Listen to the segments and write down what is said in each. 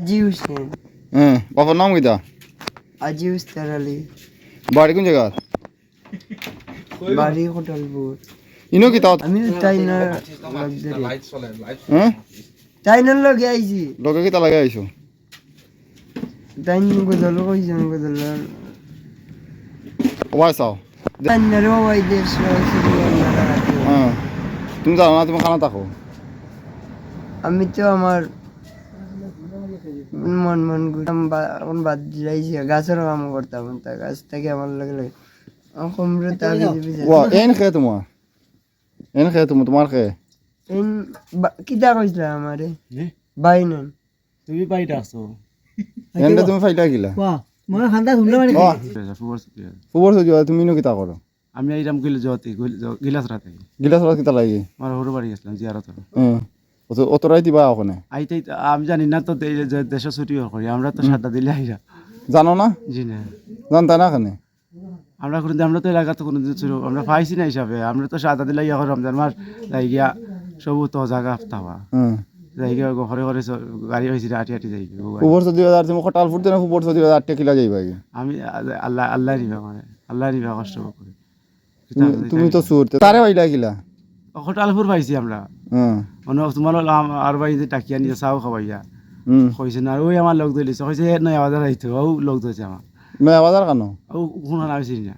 আজি হোসেন হ্যাঁ বাবার নাম কিতা আজি উস্তার আলী বাড়ি কোন জায়গা বাড়ি হোটেলপুর। ইনো কিতা আমি তাইনার লগদারি হ্যাঁ তাইনার লগে আইছি। লগে কিতা লাগে আইছো? তাইন গদল কইছেন গদল ওয়াই চাও। তাইনার বাবাই দেশ হ্যাঁ তুমি জানো না তুমি খানা থাকো। আমি তো আমার মন মন করতাম এখন বাদ দিলাইছি গাছের কাম করতাম তা গাছ থেকে আমার লাগে লাগে। কমরে তাকে এন খে তোমার এন খে তুমি? তোমার খে এন কিতা কইছিল আমারে? বাই নেন। তুমি বাড়িতে আসো এনটা তুমি ফাইলা গিলা? মই খান্দা শুনলে মানে তুমি কিতা করো আমি এইরাম গিল যতে গিলাস রাতে গিলাস রাত কিতা লাগে? আমার সরু বাড়ি গেছিলাম জিয়ারত হ্যাঁ অত অতরাই দিবা ওখানে? আইতে আমি জানি না তো দেশ ছুটি করি আমরা তো সাদা দিলে আইরা জানো না? জি না। জানতা না খানে আমরা কোনো আমরা তো এলাকা তো কোনো ছিল আমরা পাইছি না হিসাবে। আমরা তো সাদা দিলে ইয়া রমজান মাস যাই গিয়া সবু তো জায়গা হ্যাঁ যাই গিয়া ঘরে ঘরে গাড়ি হয়েছে আটি আটি যাই। খবর সজি বাজার তুমি কটাল ফুটতে না খবর সজি বাজার আটটা কিলা যাইবা আমি আল্লাহ আল্লাহ নিবা মানে আল্লাহ নিবা কষ্ট করে। তুমি তো সুর তারে ফাইলা গিলা হোটালপুর পাইছি আমরা। হ্যাঁ মানে তোমার আর যে টাকিয়া নিয়ে চাও খাবাইয়া হুম কইছে না ওই আমার লোক ধরিছে কইছে নয়া বাজার আইতো ও লোক ধরছে আমার নয়া বাজার কানো? ও শুনা না না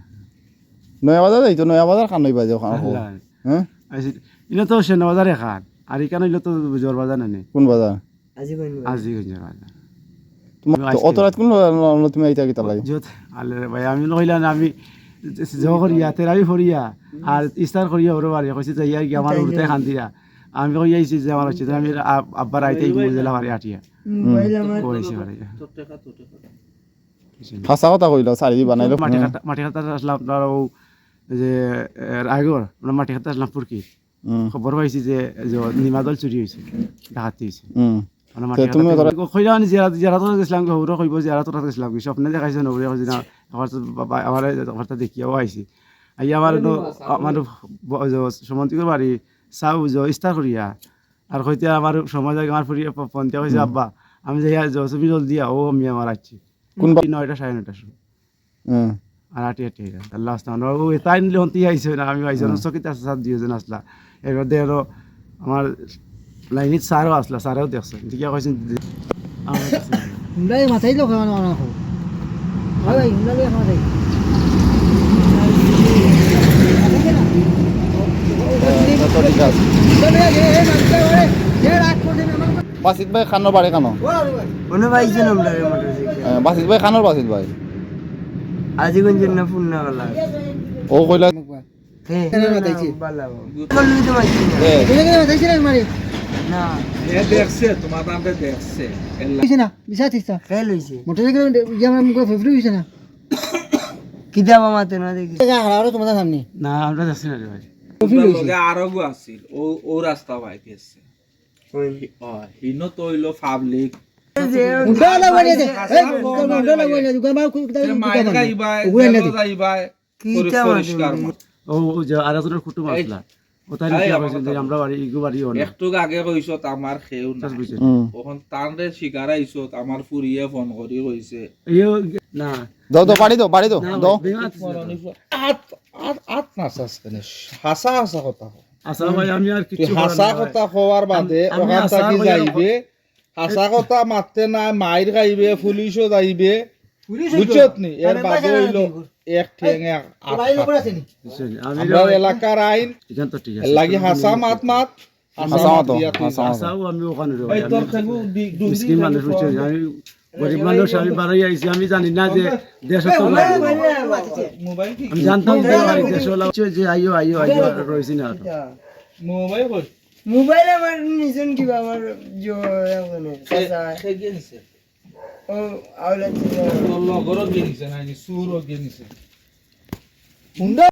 নয়া বাজার যাইতো নয়া বাজার কানো বাজে ওখানে হ্যাঁ আইছি ইনো তো সেনা বাজার এখান। আর এখানে হইল তো জোর বাজার না কোন বাজার আজি কইন আজি গঞ্জের বাজার তোমার অত রাত কোন তুমি আইতা কিতা লাগে যত আলে ভাই আমি কইলা না আমি জ করিয়া তেরাবি ফরিয়া আর ইস্তার করিয়া ওর বাড়ি কইছে যে ইয়ার কি আমার উড়তে খান্দিরা আমি কই আইছি যে আমার হচ্ছে আমি আব- আব্বার আইতে মুজেলা বাড়ি আটিয়া কইছি বাড়ি হাসা কথা কইলো দি বানাইলো মাটি খাতা মাটি খাতা আসলাম আপনার যে আগর আমরা মাটি খাতা আসলাম হুম খবর পাইছি যে যে নিমাদল চুরি হয়েছে ডাকাতি হয়েছে মানে মানে সমন্তিকর বাড়ি চাও যে ইস্তার করিয়া আর কইতে সমাজ আমার ফুরিয়া পন্থিয়া কইছে আব্বা আমি যে তুমি জলদি আও আমি আমার আছি কোন কোন নয়টা সাড়ে নয়টার সময়। আর আটি আটি আল্লাহ আসলাম তাই নিলে হন্তি আইছে না আমি আইছে চকিতে আছে সাত দুইজন আসলা এবার আমার লাইনিত স্যারও আসলা স্যারেও দেখছে ঠিক আছে। আমার কাছে নাই। মাথায় লোক ঠিক আছে বাসিত ভাই খানোর বাড়ি পাইছেন বাসিত ভাই খানোর বাসিত ভাই। আজি কোন না পূর্ণ গলা ও কইলা। হ্যাঁ। বালা বললি তো না মাথাইছে না মারি না। হইছে না বিশা থিসা খেল হইছে। মোটরসাইকেল ইয়া আমার মুখ ফেফড়ি হইছে না। কিতাব মাতে না দেখি। হারারো তোমাদের সামনে। না আমরা দেখছি না রে ভাই। লগে আরও গো আছিল। ও ও রাস্তা পাইতে আছে হিনো তো হইল পাবলিক ও যে আর কুটুম আসলা। ও তাই এই কি আমার কইছে যে কথা আমরা বাড়ি ইগো বাড়ি একটু আগে কইছো আমার খেউ না বুঝছে তানরে শিকার আইছো আমার ফুরিয়ে ফোন করি কইছে ইও না। দাও দাও বাড়ি দাও বাড়ি দাও দাও আত আত আত নাচাস কেন হাসা হাসা কথা কও। ভাই আমি আর কিছু হাসা কথা হওয়ার বাদে আমি ওখান হাসা যাইবে? হাসা কথা মারতে না মাইর গাইবে পুলিশও যাইবে। এর হইল এক এলাকার আইন লাগি হাসা মাত মাত আমি গরিব মানুষ আমি বাড়াই আইছি আমি জানি না যে দেশ কি? আমি জানতাম যে বাড়ি দেশ যে আইও আইও আইও রয়েছি না। মোবাইল মোবাইল আমার নিছেন কিবা আমার জো এখন কাঁচা খেগে নিছে ও আওলা ছিল তোর